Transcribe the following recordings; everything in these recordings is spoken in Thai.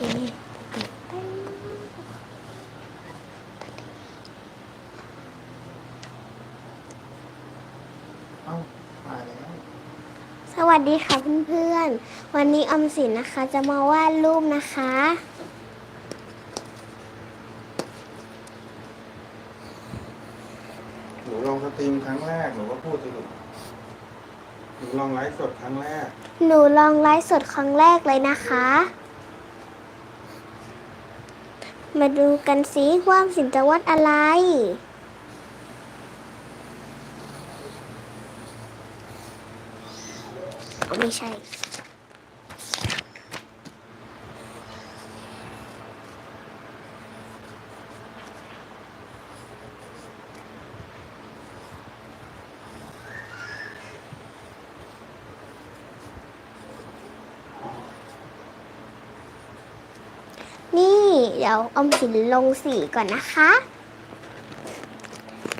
เอ้ามาแล้วสวัสดีค่ะเพื่อนๆ วันนี้ออมสินนะคะจะมาวาดรูปนะคะ หนูลองสตรีมครั้งแรกหนูก็พูดสิลูกหนูลองไลฟ์สดครั้งแรก หนูลองไลฟ์สดครั้งแรกเลยนะคะ มาดูกันสิว่ามสินจะวัดอะไร ไม่ใช่ นี่ เดี๋ยวอมสินลงสีก่อนนะคะ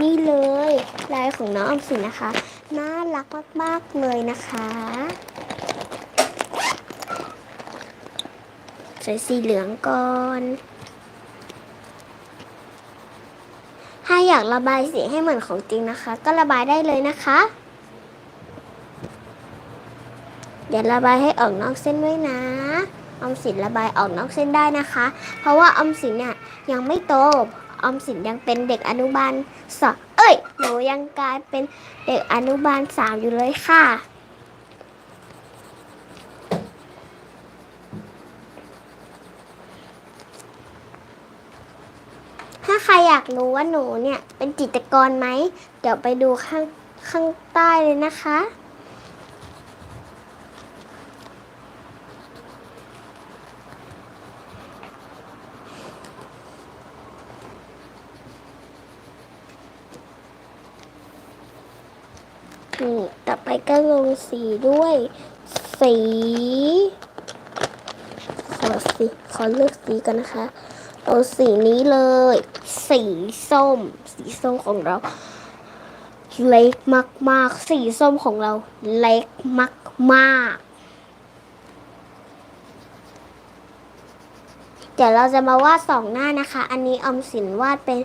นี่เลยลายของน้องออมสินนะคะ น่ารักมากๆเลยนะคะ ใส่สีเหลืองก่อนถ้าอยากระบายสีให้เหมือนของจริงนะคะ ก็ระบายได้เลยนะคะ เดี๋ยวระบายให้ออกนอกเส้นด้วยนะ ออมสินระบายออกนอกเส้นได้นะคะ เพราะว่าออมสินเนี่ยยังไม่โตออมสินยังเป็นเด็กอนุบาลสองเอ้ยหนูยังกลายเป็นเด็กอนุบาลสามอยู่เลยค่ะถ้าใครอยากรู้ว่าหนูเนี่ยเป็นจิตรกรไหม เดี๋ยวไปดูข้างข้างใต้เลยนะคะ นี่ ต่อไปก็ลงสีด้วย สี ขอสีขอเลือกสีกันนะคะเอาสีนี้เลย สีส้ม สีส้มของเรา เล็กมาก ๆ สีส้มของเรา เล็กมากๆเดี๋ยวเราจะมาวาดสองหน้านะคะ อันนี้อมสินวาดเป็น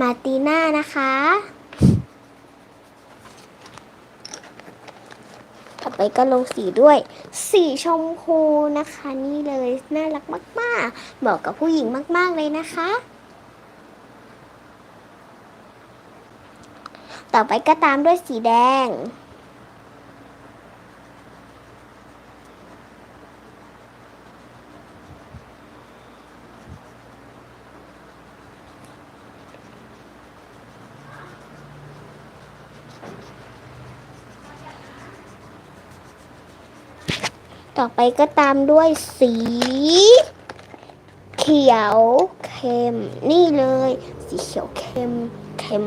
มาติน่านะคะ ต่อ ไปก็ลงสีด้วย สีชมพูนะคะ นี่เลยน่ารักมากๆเหมาะกับผู้หญิงมาก ๆเลยนะคะ ต่อไปก็ตามด้วยสีแดง ต่อไปก็ตามด้วยสี เขียวเข้มนี่เลย สีเขียวเข้มเข้ม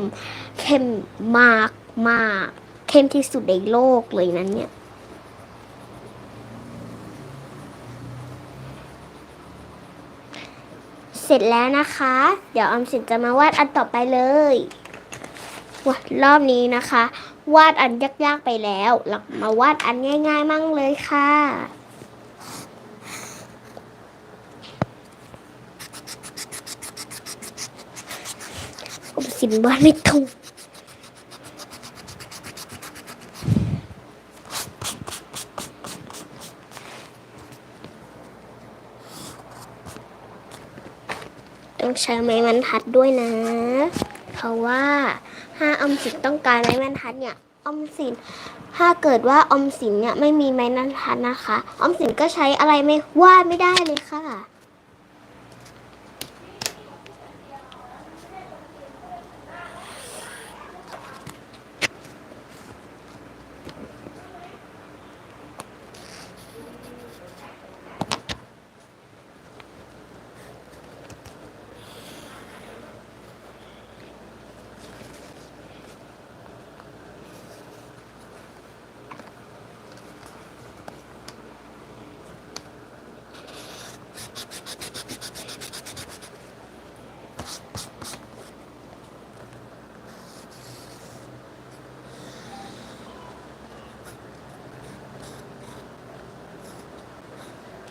เข้มมากมากเข้มที่สุดในโลกเลยนั้นเนี่ยเสร็จแล้วนะคะ เดี๋ยวออมสินจะมาวาดอันต่อไปเลยวาดรอบนี้นะคะ วาดอันยากๆไปแล้วเรามาวาดอันง่าย ๆ มั่งเลยค่ะอมสินวาดไม่ถูกต้องใช้ไม้บรรทัดด้วยนะ ราะว่าถ้าออมสินต้องการไม้บรรทัดเนี่ยออมสินถ้าเกิดว่าออมสินเนี่ยไม่มีไม้บรรทัดนะคะออมสินก็ใช้อะไรไม่วาดไม่ได้เลยค่ะ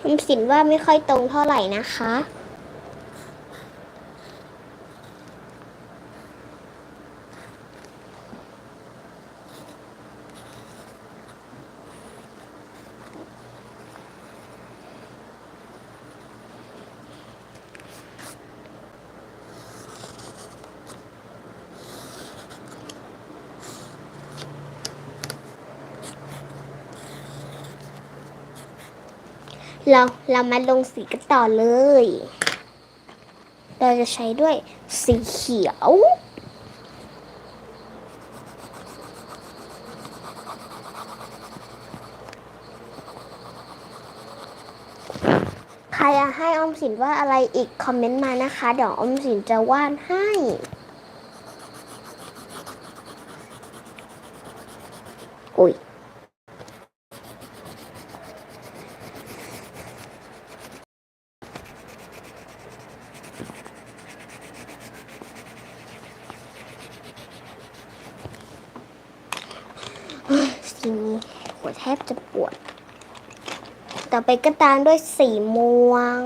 คุณสินว่าไม่ค่อยตรงเท่าไหร่นะคะ เราเรามาลงสีกันต่อเลย เราจะใช้ด้วยสีเขียว ใครอยากให้ออมสินวาดอะไรอีกคอมเมนต์มานะคะ เดี๋ยวออมสินจะวาดให้อุ้ยีนี้หัวแทบจะปวด ต่อไปก็ตามด้วยสีม่วง